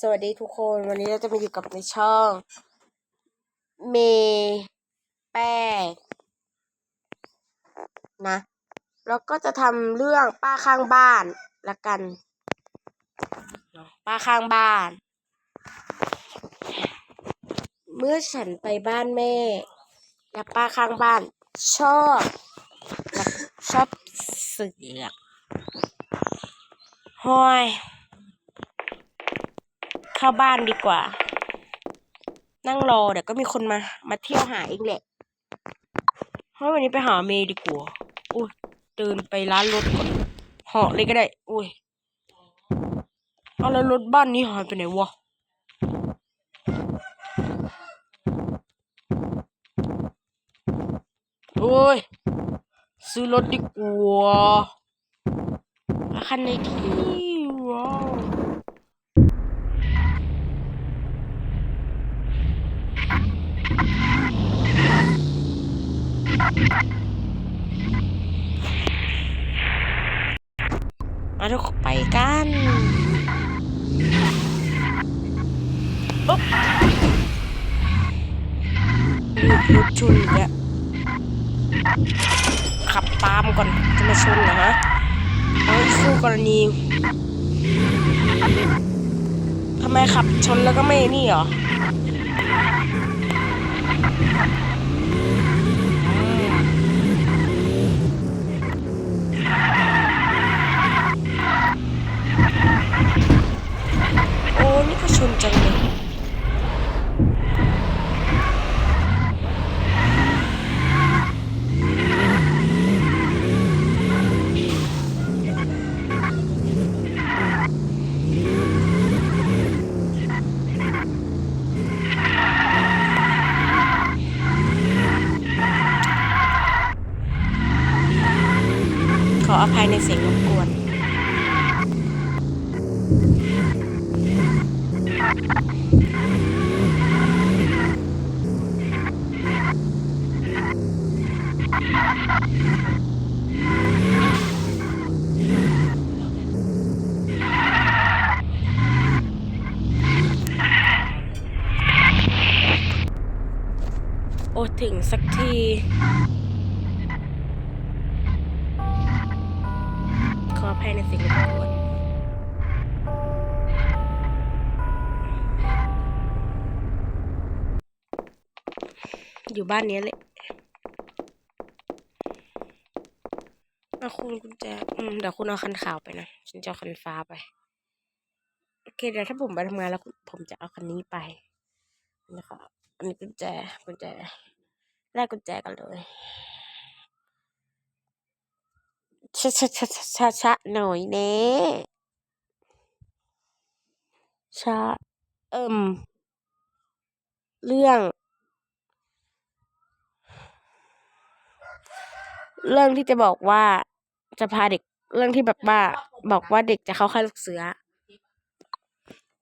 สวัสดีทุกคนวันนี้เราจะมาอยู่กับในช่อง เมแป้งนะแล้วก็จะทำเรื่องป้าข้างบ้านละกัน ป้าข้างบ้าน เมื่อฉันไปบ้านแม่ และป้าข้างบ้าน ชอบชอบเสือกห้อย เข้าบ้านดีกว่า นั่งรอเดี๋ยวก็มีคนมา มาเที่ยวหาเองแหละเฮ้ยวันนี้ไปหาเมย์ดีกว่าอุ้ยเดินไปร้านรถก่อนเหาะเลยก็ได้ อุ้ยเอาแล้วรถบ้านนี้หายไปไหนวะโอ้ย ซื้อรถดีกว่าคันไหนดีว้าว มาทุกไปกันปุ๊บรถรถชนอีกแล้วขับตามก่อนจะมาชนนะฮะเอาให้คู่กรณีทำไมขับชนแล้วก็ไม่นี่เหรอ ออภัยในเสียงรบกวน โอถึงสักที ออภัยในเสิ่งรบกวนอยู่บ้านนี้แหละเอาคุณกุญแจอืมเดี๋ยวคุณเอาคันขาวไปนะ ฉันจะเอาคันฟ้าไป โอเค เดี๋ยวถ้าผมไปทำงานแล้วผมจะเอาคันนี้ไปนะครับอันนี้กุญแจกุญแจแลกกุญแจกันเลย ชะชะชะชะชะชะหน่อยเน่ชะเอิ่มเรื่อง เรื่องที่จะบอกว่าจะพาเด็กเรื่องที่แบบว่าบอกว่าเด็กจะเข้าค่ายลูกเสือ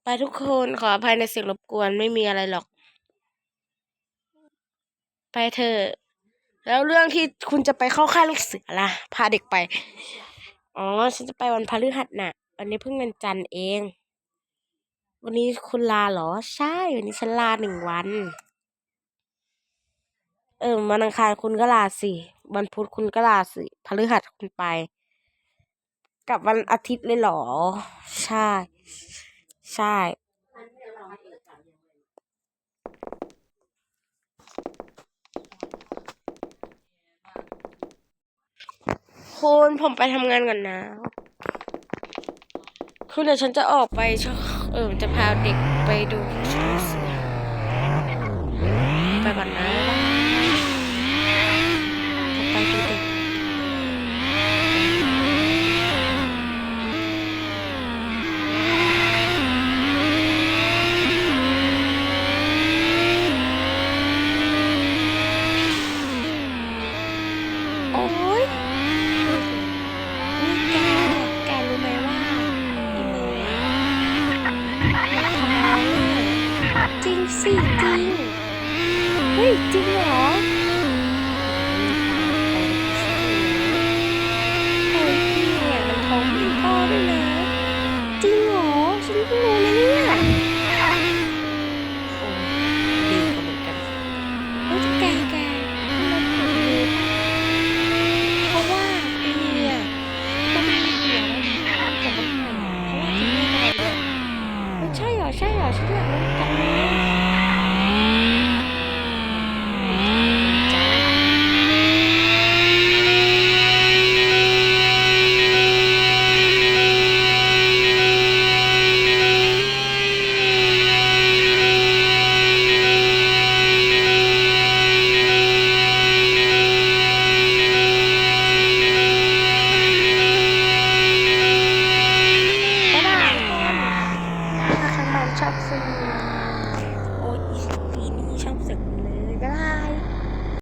ไปทุกคนขออภัยในเสียงรบกวนไม่มีอะไรหรอก ไปเถอะ แล้วเรื่องที่คุณจะไปเข้าค่ายลูกเสือล่ะ พาเด็กไป อ๋อ ฉันจะไปวันพฤหัสน่ะ วันนี้เพิ่งวันจันทร์เอง วันนี้คุณลาเหรอ ใช่ วันนี้ฉันลาหนึ่งวัน เออวันอังคารคุณก็ลาสิวันพุธคุณก็ลาสิพฤหัสคุณไป กับวันอาทิตย์เลยเหรอ ใช่ ใช่ คุณผมไปทำงานก่อนนะ คือเดี๋ยวฉันจะออกไป เออจะพาเด็กไปดู จริงสิจริง เฮ้ย จริงเหรอ